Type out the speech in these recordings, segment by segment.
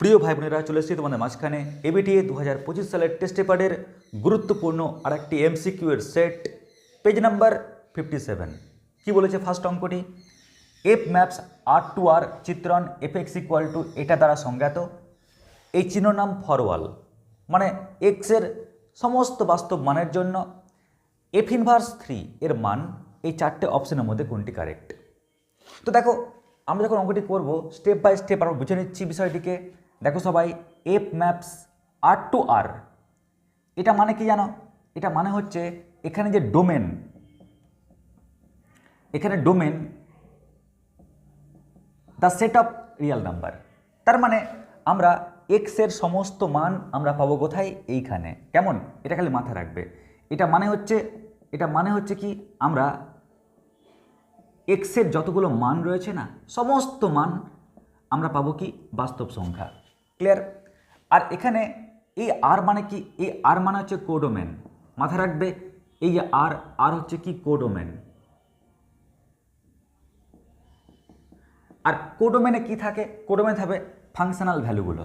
প্রিয় ভাই বোনেরা চলে এসেছি তোমাদের মাঝখানে। এবিটিএ দু হাজার পঁচিশ সালের টেস্ট পেপারের গুরুত্বপূর্ণ আরেকটি এমসিকিউ এর set page number fifty seven কী বলেছে ফার্স্ট অঙ্কটি? F maps R to R চিত্রণ f x equal to এটা দ্বারা সংজ্ঞাত। এই চিহ্ন নাম ফরওয়াল মানে এক্সের সমস্ত বাস্তব মানের জন্য এফ ইনভার্স থ্রি এর মান এই চারটে অপশনের মধ্যে কোনটি কারেক্ট তো দেখো, আমরা যখন অঙ্কটি করব স্টেপ বাই স্টেপ আমরা বুঝে নিচ্ছি বিষয়টিকে। দেখো সবাই f maps R to R এটা মানে কি জানো? এটা মানে হচ্ছে এখানে যে ডোমেন এখানে domain the set of real number তার মানে আমরা এক্সের সমস্ত মান আমরা পাবো কোথায়? এইখানে। কেমন? এটা খালি মাথায় রাখবে। এটা মানে হচ্ছে, এটা মানে হচ্ছে কি? আমরা এক্সের যতগুলো মান রয়েছে না, সমস্ত মান আমরা পাবো কি? বাস্তব সংখ্যা। ক্লিয়ার আর এখানে এই আর মানে কি? এই আর মানে হচ্ছে কোডোমেন মাথায় রাখবে, এই যে আর আর হচ্ছে কি? কোডোমেন আর কোডোমেনে কি থাকে? কোডোমেনে থাকে ফাংশনাল ভ্যালুগুলো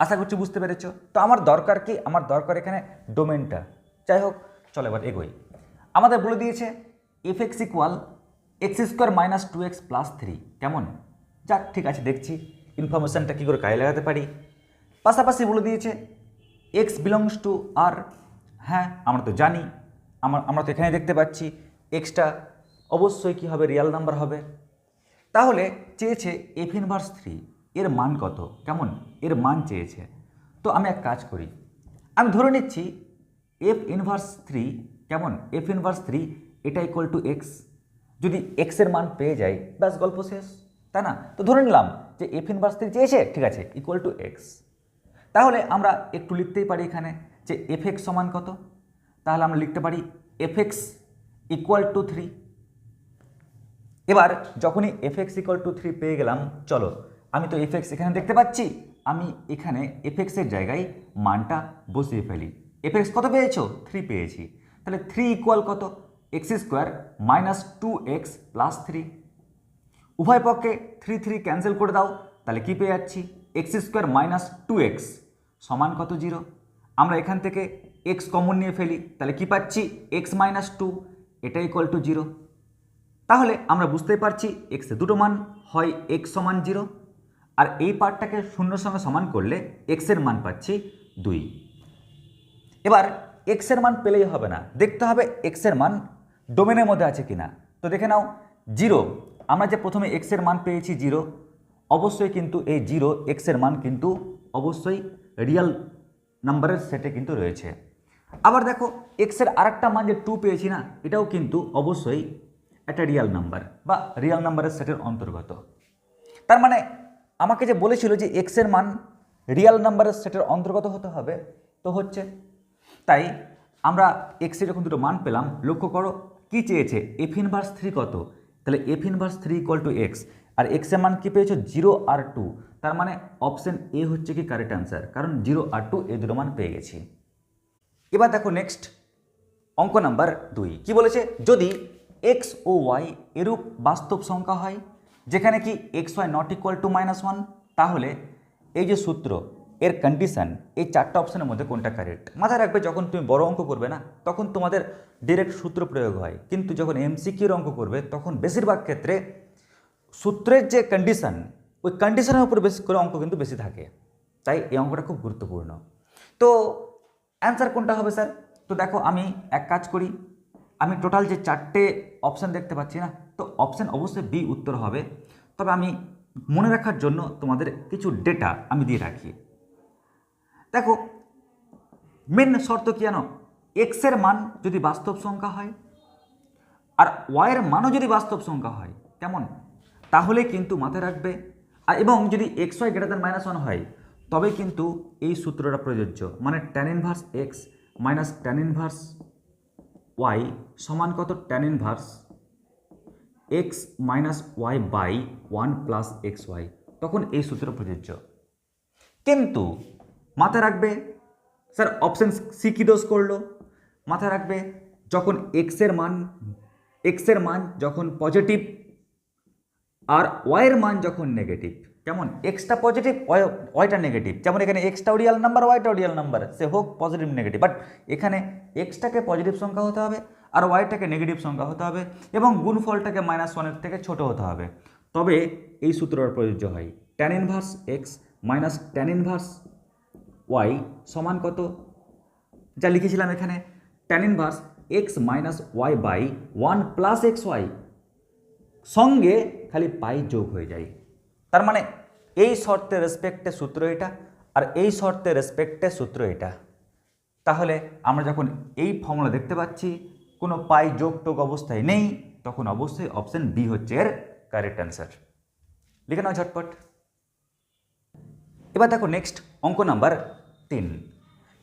আশা করছি বুঝতে পেরেছ? তো আমার দরকার কি? আমার দরকার এখানে ডোমেনটা যাই হোক, চলো এবার এগোই। আমাদের বলে দিয়েছে f x equal x square minus two x plus three কেমন? যাক, ঠিক আছে, দেখছি। ইনফরমেশানটা কী করে কাজে লাগাতে পারি? পাশাপাশি বলে দিয়েছে এক্স বিলংস টু আর হ্যাঁ আমরা তো জানি, আমার, আমরা তো এখানে দেখতে পাচ্ছি এক্সটা অবশ্যই কী হবে রিয়াল নাম্বার হবে। তাহলে চেয়েছে এফ ইনভার্স থ্রি এর মান কত? কেমন? এর মান চেয়েছে। তো আমি এক কাজ করি, আমি ধরে নিচ্ছি এফ ইনভার্স থ্রি কেমন? এফ ইনভার্স থ্রি এটা ইকুয়াল টু এক্স যদি এক্সের মান পেয়ে যাই, ব্যাস, গল্প শেষ, তাই না? তো ধরে নিলাম যে এফ ইনভার্স থ্রি চেয়েছে ঠিক আছে ইকুয়াল টু এক্স তাহলে আমরা একটু লিখতেই পারি এখানে যে এফ এক্স সমান কত? তাহলে আমরা লিখতে পারি f x equal to three এবার যখনই f x equal to three পেয়ে গেলাম, চলো, আমি তো এফ এক্স এখানে দেখতে পাচ্ছি, আমি এখানে এফ এক্সের জায়গায় মানটা বসিয়ে ফেলি। এফ এক্স কত পেয়েছ? থ্রি পেয়েছি। তাহলে থ্রি ইকুয়াল কত? X square minus two x plus three উভয় পক্ষে থ্রি থ্রি ক্যান্সেল করে দাও, তাহলে কী পেয়ে যাচ্ছি? X square minus two x সমান কত জিরো আমরা এখান থেকে এক্স কমন নিয়ে ফেলি, তাহলে কি পাচ্ছি? এক্স মাইনাস টু এটা ইকুয়াল টু জিরো তাহলে আমরা বুঝতেই পারছি এক্সে দুটো মান, হয় এক্স সমান জিরো আর এই পার্টটাকে শূন্যর সঙ্গে সমান করলে এক্সের মান পাচ্ছি দুই। এবার এক্সের মান পেলেই হবে না, দেখতে হবে এক্সের মান ডোমেনের মধ্যে আছে কিনা। তো দেখে নাও জিরো আমরা যে প্রথমে এক্সের মান পেয়েছি জিরো অবশ্যই কিন্তু এই জিরো এক্সের মান কিন্তু অবশ্যই রিয়েল নাম্বারের সেটে কিন্তু রয়েছে। আবার দেখো এক্সের আরেকটা মান যে টু পেয়েছি না, এটাও কিন্তু অবশ্যই একটা রিয়েল নাম্বার বা রিয়েল নাম্বারের সেটের অন্তর্গত। তার মানে আমাকে যে বলেছিল যে এক্সের মান রিয়েল নাম্বারের সেটের অন্তর্গত হতে হবে, তো হচ্ছে তাই আমরা এক্সের যখন দুটো মান পেলাম। লক্ষ্য করো, কি চেয়েছে? এফ ইনভার্স থ্রি কত? তাহলে f inverse three equal to x আর এক্সের মান কি পেয়েছ? জিরো আর টু তার মানে অপশন এ হচ্ছে কি কারেক্ট অ্যান্সার কারণ জিরো আর টু এই দুটো মান পেয়ে গেছি। এবার দেখো নেক্সট অঙ্ক নাম্বার দুই, কি বলেছে? যদি এক্স ও ওয়াই এরূপ বাস্তব সংখ্যা হয়, যেখানে কি x y not equal to minus one তাহলে এই যে সূত্র এর কন্ডিশন এই চারটা অপশানের মধ্যে কোনটা কারেক্ট মাথায় রাখবে, যখন তুমি বড় অঙ্ক করবে না, তখন তোমাদের ডিরেক্ট সূত্র প্রয়োগ হয়। কিন্তু যখন এমসিকিউর অঙ্ক করবে, তখন বেশিরভাগ ক্ষেত্রে সূত্রের যে কন্ডিশন ওই কন্ডিশনের উপর বেশি করে অঙ্ক কিন্তু বেশি থাকে। তাই এই অঙ্কটা খুব গুরুত্বপূর্ণ। তো অ্যান্সার কোনটা হবে স্যার তো দেখো, আমি এক কাজ করি। আমি টোটাল যে চারটে অপশান দেখতে পাচ্ছি না, তো অপশান অবশ্যই বি উত্তর হবে। তবে আমি মনে রাখার জন্য তোমাদের কিছু ডেটা আমি দিয়ে রাখি। দেখো মেন শর্ত কি জানো? এক্সের মান যদি বাস্তব সংখ্যা হয়, আর ওয়াইয়ের মানও যদি বাস্তব সংখ্যা হয়, কেমন? তাহলে কিন্তু মাথায় রাখবে। আর এবং যদি x y greater than minus one হয়, তবে কিন্তু এই সূত্রটা প্রযোজ্য। মানে tan inverse x minus tan inverse y সমান কত? Tan inverse x minus y by one plus x y তখন এই সূত্র প্রযোজ্য। কিন্তু মাথায় রাখবে। স্যার অপশন সি কী দোষ করল? মাথায় রাখবে, যখন এক্সের মান এক্সের মান যখন পজিটিভ আর ওয়াইয়ের মান যখন নেগেটিভ কেমন? এক্সটা পজিটিভ ওয়াইটা নেগেটিভ যেমন এখানে এক্সটা রিয়াল নাম্বার ওয়াইটা রিয়াল নাম্বার সে হোক পজিটিভ নেগেটিভ বাট এখানে এক্সটাকে পজিটিভ সংখ্যা হতে হবে আর ওয়াইটাকে নেগেটিভ সংখ্যা হতে হবে এবং গুণফলটাকে মাইনাস ওয়ানের থেকে ছোট হতে হবে। তবে এই সূত্রটা প্রযোজ্য হয়। Tan inverse x minus tan inverse y সমান কত? যা লিখেছিলাম এখানে tan inverse x minus y by one plus x y সঙ্গে খালি পাই যোগ হয়ে যায়। তার মানে এই শর্তের রেসপেক্টে সূত্র এটা, আর এই শর্তের রেসপেক্টে সূত্র এটা। তাহলে আমরা যখন এই ফর্মুলা দেখতে পাচ্ছি, কোনো পাই যোগ টোক অবস্থায় নেই, তখন অবশ্যই অপশান বি হচ্ছে এর কারেক্ট অ্যান্সার লিখে নাও ঝটপট। এবার দেখো নেক্সট অঙ্ক নাম্বার তিন।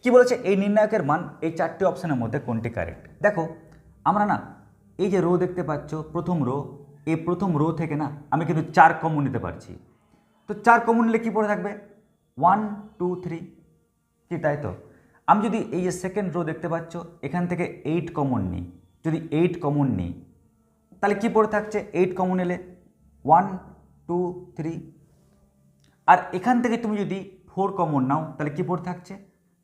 কি বলেছে? এই নির্ণায়কের মান এই চারটি অপশানের মধ্যে কোনটি কারেক্ট দেখো, আমরা না, এই যে রো দেখতে পাচ্ছ, প্রথম রো এই প্রথম রো থেকে না, আমি কিন্তু চার কমন নিতে পারছি। তো চার কমন নিলে কী পড়ে থাকবে? ওয়ান টু থ্রি কি তাই তো? আমি যদি এই যে সেকেন্ড রো দেখতে পাচ্ছ, এখান থেকে এইট কমন নিই। যদি এইট কমন নিই, তাহলে কী পড়ে থাকছে? এইট কমন এলে ওয়ান টু থ্রি আর এখান থেকে তুমি যদি ফোর কমন নাও, তাহলে কী পড়ে থাকছে?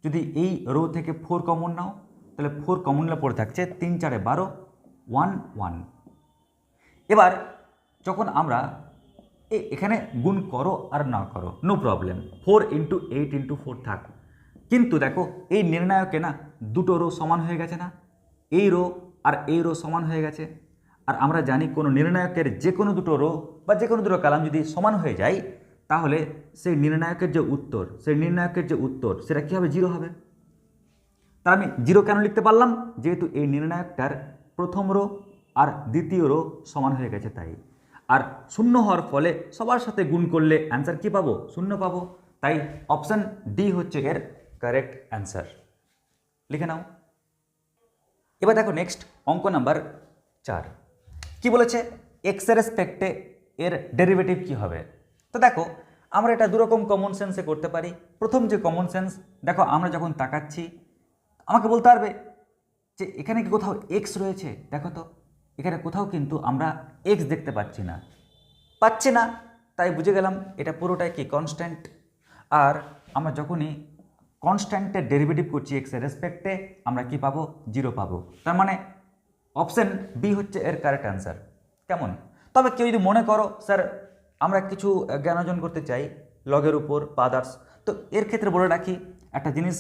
যদি এই রো থেকে ফোর কমন নাও, তাহলে ফোর কমন নিলে পড়ে থাকছে তিন চারে বারো ওয়ান ওয়ান এবার যখন আমরা এখানে গুণ করো আর না করো no problem four into eight into four থাক। কিন্তু দেখো, এই নির্ণায়কে না দুটো রো সমান হয়ে গেছে না, এই রো আর এই রো সমান হয়ে গেছে। আর আমরা জানি কোনো নির্ণায়কের যে কোনো দুটো রো বা যে কোনো দুটো কালাম যদি সমান হয়ে যায় তাহলে সেই নির্ণায়কের যে উত্তর, সেই নির্ণায়কের যে উত্তর, সেটা কী হবে জিরো হবে? তার আমি জিরো কেন লিখতে পারলাম? যেহেতু এই নির্ণায়কটার প্রথম রো আর দ্বিতীয় রো সমান হয়ে গেছে তাই। আর শূন্য হওয়ার ফলে সবার সাথে গুণ করলে অ্যান্সার কী পাবো? শূন্য পাবো। তাই অপশান ডি হচ্ছে এর কারেক্ট অ্যান্সার লিখে নাও। এবার দেখো নেক্সট অঙ্ক নাম্বার চার। কি বলেছে? এক্সের রেসপেক্টে এর ডেরিভেটিভ কি হবে? তো দেখো, আমরা এটা দুরকম কমন সেন্সে করতে পারি। প্রথম যে কমন সেন্স দেখো, আমরা যখন তাকাচ্ছি, আমাকে বলতে পারবে যে, এখানে কি কোথাও এক্স রয়েছে? দেখো তো, এখানে কোথাও কিন্তু আমরা এক্স দেখতে পাচ্ছি না। পাচ্ছি না, তাই বুঝে গেলাম এটা পুরোটাই কি কনস্ট্যান্ট আর আমরা যখনই কনস্ট্যান্টের ডেরিভেটিভ করছি এক্সের রেসপেক্টে আমরা কি পাবো? জিরো পাবো। তার মানে অপশান বি হচ্ছে এর কারেক্ট অ্যান্সার কেমন? তবে কেউ যদি মনে করো, স্যার আমরা কিছু জ্ঞান অর্জন করতে চাই লগের উপর পাদার্স তো এর ক্ষেত্রে বলে রাখি, একটা জিনিস,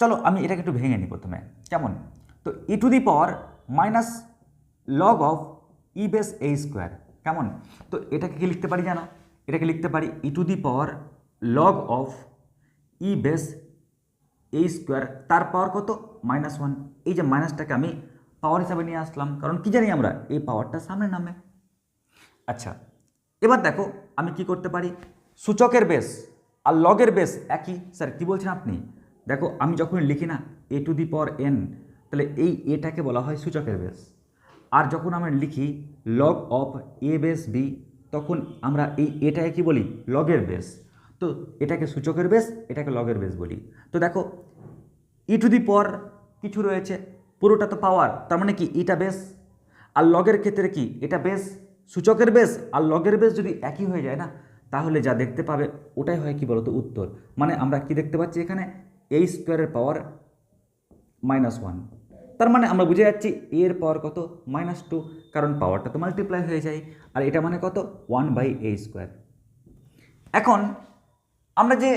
চলো আমি এটাকে একটু ভেঙে নিই প্রথমে। কেমন? তো e to the power minus log of e base a square কেমন? তো এটাকে কি লিখতে পারি জানো? এটাকে লিখতে পারি e to the power log of e base a square তার পাওয়ার কত? মাইনাস ওয়ান এই যে মাইনাসটাকে আমি পাওয়ার হিসাবে নিয়ে আসলাম। কারণ কি জানি আমরা? এই পাওয়ারটা সামনে নামে। আচ্ছা এবার দেখো, আমি কি করতে পারি? সূচকের বেস আর লগের বেস একই। স্যার, কি বলছেন আপনি? দেখো, আমি যখন লিখি না এ টু দি পর এন তাহলে এই এটাকে বলা হয় সূচকের বেস আর যখন আমরা লিখি log of a base b তখন আমরা এই এটাকে কি বলি? লগের বেস তো এটাকে সূচকের বেস এটাকে লগের বেস বলি। তো দেখো ই টু দি পর কিছু রয়েছে, পুরোটা তো পাওয়ার তার মানে কি? এটা বেস আর লগের ক্ষেত্রে কি? এটা বেস সূচকের বেশ আর লগের বেশ যদি একই হয়ে যায় না, তাহলে যা দেখতে পাবে ওটাই হয় কি বলতো উত্তর। মানে আমরা কি দেখতে পাচ্ছি এখানে? এই স্কোয়ারের পাওয়ার মাইনাস ওয়ান তার মানে আমরা বুঝে যাচ্ছি এ এর পাওয়ার কত? মাইনাস টু কারণ পাওয়ারটা তো মাল্টিপ্লাই হয়ে যায়। আর এটা মানে কত? ওয়ান বাই এ স্কোয়ার এখন আমরা যে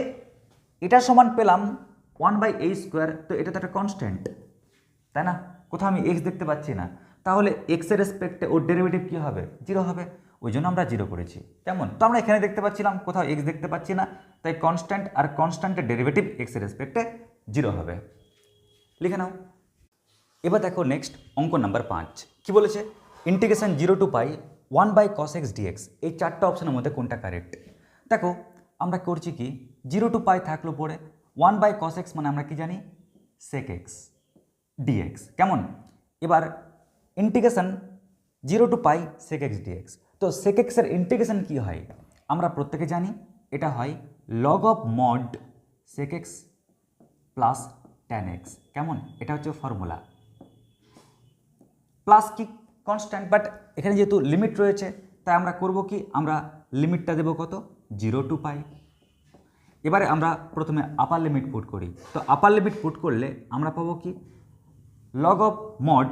এটা সমান পেলাম ওয়ান বাই এ স্কোয়ার তো এটা তো একটা কনস্ট্যান্ট তাই না? কোথাও আমি এক্স দেখতে পাচ্ছি না। তাহলে এক্সের রেসপেক্টে ওর ডেরিভেটিভ কী হবে? জিরো হবে। ওই জন্য আমরা জিরো করেছি। কেমন? তো আমরা এখানে দেখতে পাচ্ছিলাম, কোথাও এক্স দেখতে পাচ্ছি না, তাই কনস্ট্যান্ট আর কনস্ট্যান্টের ডেরিভেটিভ এক্সের রেসপেক্টে জিরো হবে। লিখে নাও। এবার দেখো নেক্সট অঙ্ক নাম্বার পাঁচ। কি বলেছে? Integration zero to pi one by cos x dx এই চারটা অপশনের মধ্যে কোনটা কারেক্ট দেখো, আমরা করছি কি? জিরো টু পাই থাকল পরে ওয়ান বাই কস এক্স মানে আমরা কি জানি? সেক এক্স ডিএক্স কেমন? এবার integration zero to pi sec x dx তো সেক এক্সের ইন্টিগ্রেশন কী হয়? আমরা প্রত্যেকে জানি এটা হয় log of mod sec x plus tan x কেমন? এটা হচ্ছে ফর্মুলা প্লাস কি কনস্ট্যান্ট বাট এখানে যেহেতু লিমিট রয়েছে, তাই আমরা করব কি? আমরা লিমিটটা দেবো কত? জিরো টু পাই এবারে আমরা প্রথমে আপার লিমিট পুট করি। তো আপার লিমিট পুট করলে আমরা পাবো কি? Log of mod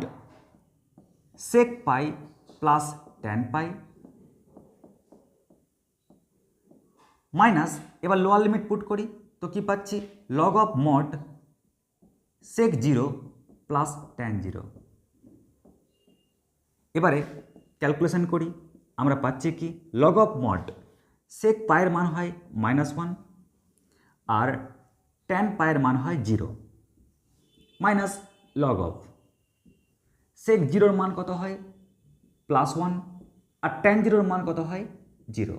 sec pi plus tan pi minus এবার লোয়ার লিমিট পুট করি, তো কি পাচ্ছি? Log of mod sec zero plus tan zero এবারে ক্যালকুলেশন করি, আমরা পাচ্ছি কি? লগ অফ মড সেক পায়ের মান হয় মাইনাস ওয়ান আর টেন পায়ের মান হয় zero minus log of sec জিরোর মান কত হয়? প্লাস ওয়ান আর টেন জিরোর মান কত হয়? জিরো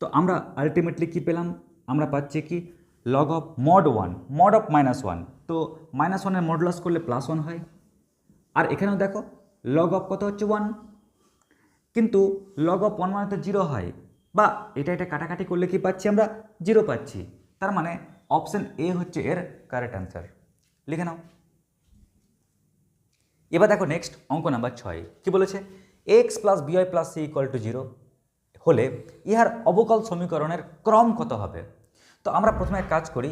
তো আমরা আলটিমেটলি কি পেলাম? আমরা পাচ্ছি কি? Log of mod one mod of minus one তো মাইনাস ওয়ানের মডুলাস করলে প্লাস ওয়ান হয়। আর এখানেও দেখো লগ অফ কত হচ্ছে? ওয়ান কিন্তু লগ অফ ওয়ান মানে তো জিরো হয়। বা এটা এটা কাটাকাটি করলে কি পাচ্ছি আমরা? জিরো পাচ্ছি। তার মানে অপশান এ হচ্ছে এর কারেক্ট অ্যান্সার লিখে নাও। এবার দেখো নেক্সট অঙ্ক নাম্বার ছয়। কি বলেছে? X plus by plus c equal to zero হলে ইহার অবকল সমীকরণের ক্রম কত হবে? তো আমরা প্রথমে এক কাজ করি,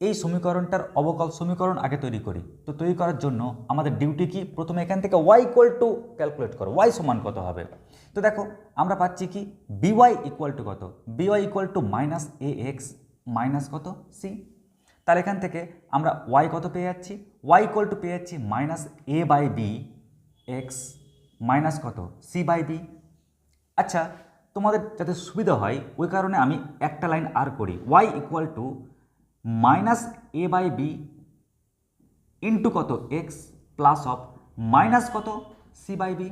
এই সমীকরণটার অবকল সমীকরণ আগে তৈরি করি। তো তৈরি করার জন্য আমাদের ডিউটি কি? প্রথমে এখান থেকে ওয়াই ইকুয়াল টু ক্যালকুলেট করো ওয়াই সমান কত হবে? তো দেখো, আমরা পাচ্ছি কি? বিওয়াই ইকুয়াল টু কত? B y equal to minus a x minus কত? সি তাহলে এখান থেকে আমরা ওয়াই কত পেয়ে যাচ্ছি? ওয়াই ইকুয়াল টু পেয়ে যাচ্ছি minus a by b x minus কত? সি বাই বি আচ্ছা তোমাদের যাতে সুবিধা হয়, ওই কারণে আমি একটা লাইন আর করি। Y equal to minus a by b into কত? এক্স প্লাস অফ মাইনাস কত? সি বাই বি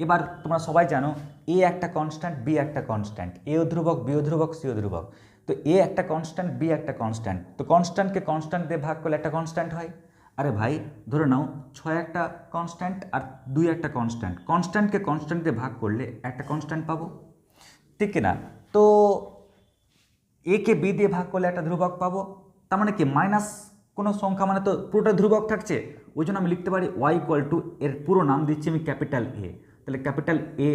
এবার তোমরা সবাই জানো এ একটা কনস্ট্যান্ট বি একটা কনস্ট্যান্ট এ ধ্রুবক বি ধ্রুবক সি ও ধ্রুবক। তো এ একটা কনস্ট্যান্ট বি একটা কনস্ট্যান্ট তো কনস্ট্যান্টকে কনস্ট্যান্ট দিয়ে ভাগ করলে একটা কনস্ট্যান্ট হয়? আরে ভাই, ধরে নাও, ছয় একটা কনস্ট্যান্ট আর দুই একটা কনস্ট্যান্ট কনস্ট্যান্টকে কনস্ট্যান্ট দিয়ে ভাগ করলে একটা কনস্ট্যান্ট পাবো? ঠিক কিনা? তো এ কে বি দিয়ে ভাগ করলে একটা ধ্রুবক পাবো? তার মানে কি মাইনাস কোনো সংখ্যা মানে তো পুরোটা ধ্রুবক থাকছে? ওই জন্য আমি লিখতে পারি ওয়াই ইকুয়াল টু এর পুরো নাম দিচ্ছি আমি ক্যাপিটাল এ তাহলে ক্যাপিটাল এ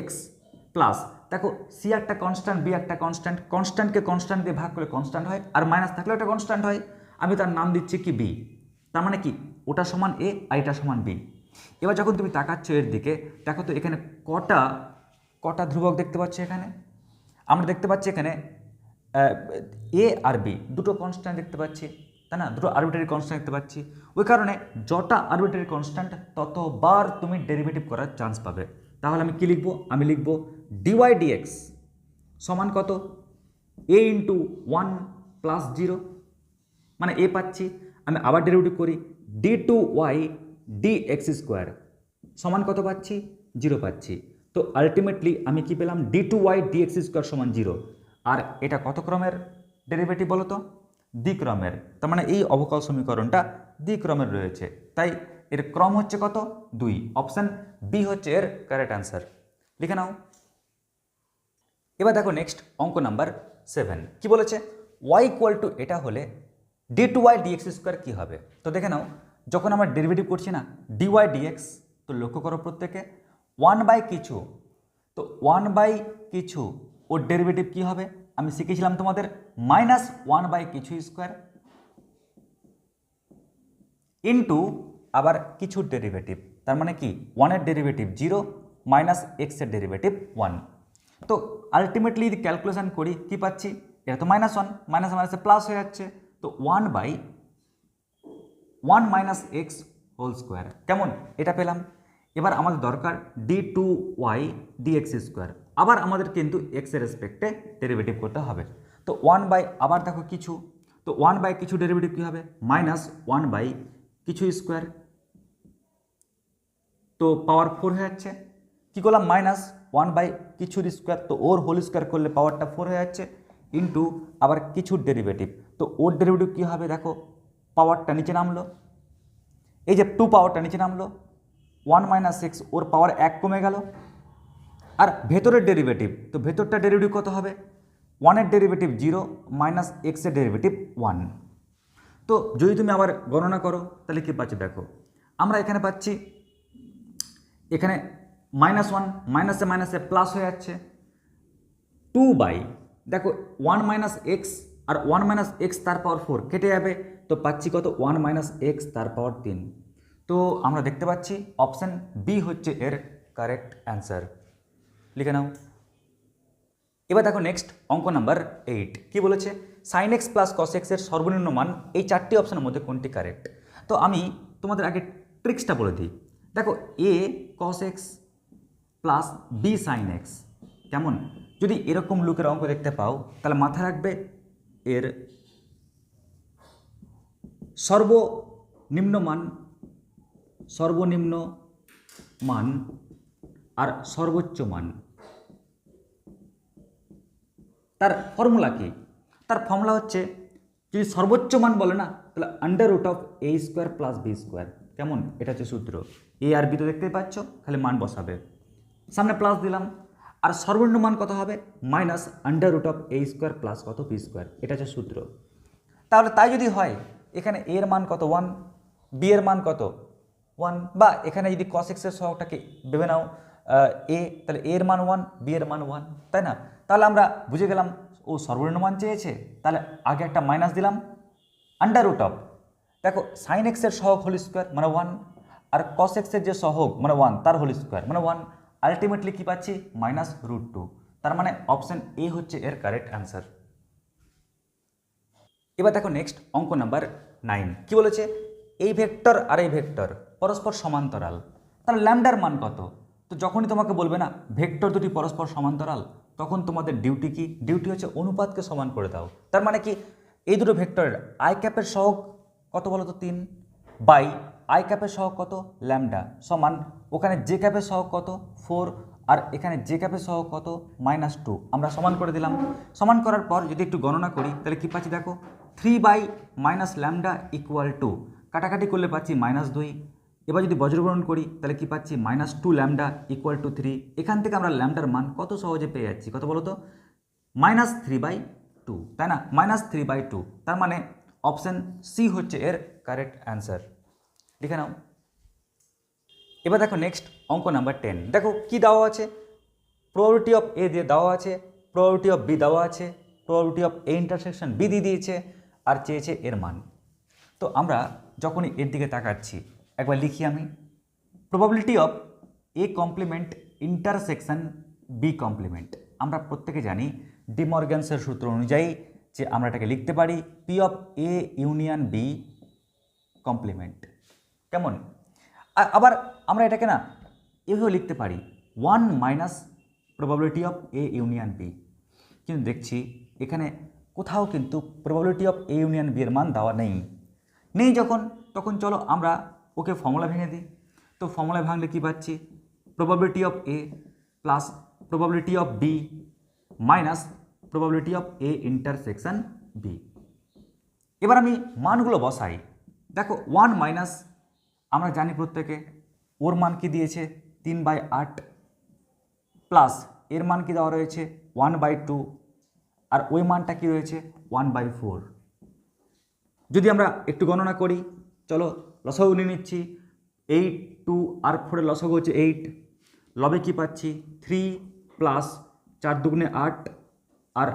এক্স প্লাস দেখো সি একটা কনস্ট্যান্ট বি একটা কনস্ট্যান্ট কনস্ট্যান্টকে কনস্ট্যান্ট দিয়ে ভাগ করলে কনস্ট্যান্ট হয়, আর মাইনাস থাকলে ওটা কনস্ট্যান্ট হয়। আমি তার নাম দিচ্ছি কি বি তার মানে কি? ওটা সমান এ আর এটা সমান বি এবার যখন তুমি তাকাচ্ছ এর দিকে, দেখো তো এখানে কটা কটা ধ্রুবক দেখতে পাচ্ছ এখানে? আমরা দেখতে পাচ্ছি এখানে এ আর বি দুটো কনস্ট্যান্ট দেখতে পাচ্ছি, তাই না? দুটো আরবিটারি কনস্ট্যান্ট দেখতে পাচ্ছি। ওই কারণে যটা আরবিটারি কনস্ট্যান্ট ততবার তুমি ডেরিভেটিভ করার চান্স পাবে। তাহলে আমি কী লিখব? আমি লিখব ডিওয়াই ডিএক্স সমান কত? A into one plus zero মানে এ পাচ্ছি, আমি আবার ডেরিভেটিভ করি d two y d x square সমান কত পাচ্ছি? জিরো পাচ্ছি। তো আলটিমেটলি আমি কি পেলাম? D two y d x square সমান জিরো আর এটা কত ক্রমের ডেরিভেটিভ বলো তো দ্বিক্রমের। তার মানে এই অবকল সমীকরণটা দ্বিক্রমের রয়েছে। তাই এর ক্রম হচ্ছে কত? দুই। অপশান বি হচ্ছে এর কারেক্ট অ্যান্সার লিখে নাও। এবার দেখো নেক্সট অঙ্ক নাম্বার সেভেন কি বলেছে? ওয়াই ইকুয়াল টু এটা হলে d two y dx square কী হবে? তো দেখে নাও, যখন আমরা ডেরিভেটিভ করছি না ডিওয়াই ডিএক্স তো লক্ষ্য করো প্রত্যেকে ওয়ান বাই কিছু, তো ওয়ান বাই কিছু, ওর ডেরিভেটিভ কী হবে? আমি শিখেছিলাম তোমাদের মাইনাস ওয়ান বাই কিছু স্কোয়ার ইন্টু আবার কিছুর ডেরিভেটিভ তার মানে কি? ওয়ানের ডেরিভেটিভ জিরো মাইনাস এক্সের ডেরিভেটিভ ওয়ান তো আলটিমেটলি যদি ক্যালকুলেশন করি, কি পাচ্ছি? এটা তো মাইনাস ওয়ান মাইনাস মাইনাসে প্লাস হয়ে যাচ্ছে। তো one by one minus x whole square কেমন? এটা পেলাম। এবার আমাদের দরকার d two y d x square আবার আমাদের কিন্তু এক্সের রেসপেক্টে ডেরিভেটিভ করতে হবে। তো ওয়ান বাই আবার দেখো কিছু। তো ওয়ান বাই কিছু ডেরিভেটিভ কী হবে? মাইনাস ওয়ান বাই কিছু স্কোয়ার তো পাওয়ার ফোর হয়ে যাচ্ছে। কী করলাম? মাইনাস ওয়ান বাই কিছুর স্কোয়ার, তো ওর হোল স্কোয়ার করলে পাওয়ারটা ফোর হয়ে যাচ্ছে ইন্টু আবার কিছুর ডেরিভেটিভ। তো ওর ডেরিভেটিভ কী হবে? দেখো, পাওয়ারটা নিচে নামলো। এই যে টু পাওয়ারটা নিচে নামলো ওয়ান মাইনাস সিক্স ওর পাওয়ার এক কমে গেল। আর ভেতরের ডেরিভেটিভ, তো ভেতরটা ডেরিভেটিভ কত হবে? ওয়ানের ডেরিভেটিভ জিরো মাইনাস এক্সের ডেরিভেটিভ ওয়ান তো যদি তুমি আবার গণনা করো, তাহলে কী পাচ্ছি? দেখো, আমরা এখানে পাচ্ছি, এখানে মাইনাস ওয়ান মাইনাসে মাইনাসে প্লাস হয়ে যাচ্ছে। টু বাই দেখো ওয়ান মাইনাস এক্স আর ওয়ান মাইনাস এক্স তার পাওয়ার ফোর কেটে যাবে, তো পাচ্ছি কত? ওয়ান মাইনাস এক্স তার পাওয়ার তিন। তো আমরা দেখতে পাচ্ছি অপশান বি হচ্ছে এর কারেক্ট অ্যান্সার লিখে নাও। এবার দেখো নেক্সট অঙ্ক নাম্বার এইট কি বলেছে? সাইন এক্স প্লাস কস এক্সের সর্বনিম্ন মান, এই চারটি অপশনের মধ্যে কোনটি কারেক্ট তো আমি তোমাদের আগে ট্রিক্সটা বলে দিই। দেখো a cos x plus b sine x কেমন? যদি এরকম লুকের অঙ্ক দেখতে পাও, তাহলে মাথায় রাখবে এর সর্বনিম্ন মান সর্বনিম্ন মান আর সর্বোচ্চ মান। তার ফর্মুলা কি? তার ফর্মুলা হচ্ছে, যদি সর্বোচ্চ মান বলে না, তাহলে under root of a square plus b square কেমন? এটা হচ্ছে সূত্র। এ আর বি তো দেখতেই পাচ্ছ, খালি মান বসাবে। সামনে প্লাস দিলাম। আর সর্বনিম্ন মান কত হবে? Minus under root of a square plus কত বি স্কোয়ার এটা হচ্ছে সূত্র। তাহলে তাই যদি হয়, এখানে এর মান কত? ওয়ান বি এর মান কত? ওয়ান বা এখানে যদি কস এক্সের সহগটাকে ভেবে নাও এ তাহলে এর মান ওয়ান বি এর মান ওয়ান তাই না? তাহলে আমরা বুঝে গেলাম, ও সর্বনিম্ন মান চেয়েছে, তাহলে আগে একটা মাইনাস দিলাম আন্ডার রুট অফ দেখো সাইন এক্সের সহগ হোল স্কোয়ার মানে ওয়ান আর কস এক্সের যে সহগ মানে ওয়ান তার হোল স্কোয়ার মানে ওয়ান আলটিমেটলি কী পাচ্ছি? মাইনাস রুট টু তার মানে অপশান এ হচ্ছে এর কারেক্ট অ্যান্সার এবার দেখো নেক্সট অঙ্ক নাম্বার নাইন কি বলেছে? এই ভেক্টর আর এই ভেক্টর পরস্পর সমান্তরাল। তাহলে ল্যামডার মান কত? তো যখনই তোমাকে বলবে না ভেক্টর দুটি পরস্পর সমান্তরাল, তখন তোমাদের ডিউটি কি? ডিউটি হচ্ছে অনুপাতকে সমান করে দাও। তার মানে কি? এই দুটো ভেক্টরের আই ক্যাপের সহগ কত বলো তো তিন। বাই আই ক্যাপের সহগ কত? ল্যামডা। সমান ওখানে জে ক্যাপের সহগ কত? ফোর। আর এখানে জে ক্যাপের সহগ কত? Minus two. আমরা সমান করে দিলাম। সমান করার পর যদি একটু গণনা করি, তাহলে কী পাচ্ছি দেখো? Three by minus lambda equal to কাটাকাটি করলে পাচ্ছি মাইনাস দুই। এবার যদি বজ্রগ্রহণ করি, তাহলে কি পাচ্ছি? Minus two lambda equal to three এখান থেকে আমরা ল্যামডার মান কত সহজে পেয়ে যাচ্ছি? কত বলো তো মাইনাস থ্রি বাই টু তাই না? মাইনাস থ্রি বাই টু তার মানে অপশান সি হচ্ছে এর কারেক্ট অ্যান্সার লিখে নাও। এবার দেখো নেক্সট অঙ্ক নাম্বার টেন দেখো কি দেওয়া আছে? প্রবাবিলিটি অফ এ দিয়ে দেওয়া আছে প্রবাবিলিটি অফ বি দেওয়া আছে probability of a intersection b দিয়ে দিয়েছে, আর চেয়েছে এর মান। তো আমরা যখনই এর দিকে তাকাচ্ছি, একবার লিখি আমি। Probability of a complement intersection b complement আমরা প্রত্যেকে জানি ডিমর্গ্যান্সের সূত্র অনুযায়ী যে আমরা এটাকে লিখতে পারি p of a union b complement কেমন? আবার আমরা এটাকে না এভাবে লিখতে পারি। One minus probability of a union b কিন্তু দেখছি এখানে কোথাও কিন্তু probability of a union b এর মান দেওয়া নেই। নেই যখন, তখন চলো আমরা ওকে ফর্মুলা ভেঙে দিই। তো ফর্মুলা ভাঙলে কি পাচ্ছি? Probability of a plus probability of b minus probability of a intersection b এবার আমি মানগুলো বসাই। দেখো ওয়ান মাইনাস আমরা জানি প্রত্যেকে, ওর মান কি দিয়েছে? তিন বাই আট প্লাস এর মান কি দেওয়া রয়েছে? ওয়ান বাই টু আর ওই মানটা কি রয়েছে? ওয়ান বাই ফোর যদি আমরা একটু গণনা করি, চলো লসাগু নিয়ে নিচ্ছি। এইট টু আর ফোরের লসাগু হচ্ছে এইট লবে কি পাচ্ছি? থ্রি প্লাস চার দুগুণে আট আর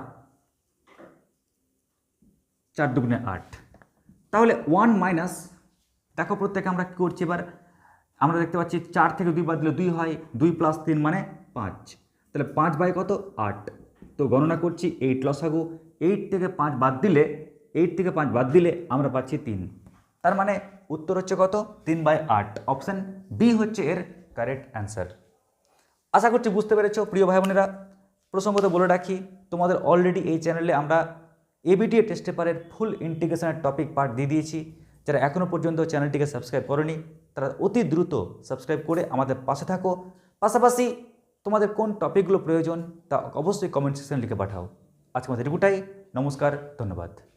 চার দুগুণে আট। তাহলে ওয়ান মাইনাস দেখো প্রত্যেকে আমরা কী করছি? এবার আমরা দেখতে পাচ্ছি চার থেকে দুই বাদ দিলে দুই হয়, দুই প্লাস তিন মানে পাঁচ। তাহলে পাঁচ বাই কত? আট। তো গণনা করছি এইট লসাগু এইট থেকে পাঁচ বাদ দিলে এইট থেকে পাঁচ বাদ দিলে আমরা পাচ্ছি তিন। তার মানে উত্তর হচ্ছে কত? তিন বাই আট। অপশান বি হচ্ছে এর কারেক্ট অ্যান্সার আশা করছি বুঝতে পেরেছ, প্রিয় ভাই বোনেরা প্রসঙ্গত বলে রাখি, তোমাদের অলরেডি এই চ্যানেলে আমরা এবিটিএ টেস্ট পেপারের ফুল ইন্টিগ্রেশনের টপিক পার্ট দিয়ে দিয়েছি। যারা এখনও পর্যন্ত চ্যানেলটিকে সাবস্ক্রাইব করেনি, তারা অতি দ্রুত সাবস্ক্রাইব করে আমাদের পাশে থাকো। পাশাপাশি তোমাদের কোন টপিকগুলো প্রয়োজন তা অবশ্যই কমেন্ট সেকশনে লিখে পাঠাও। আজকে আমাদের এটুকুটাই। নমস্কার, ধন্যবাদ।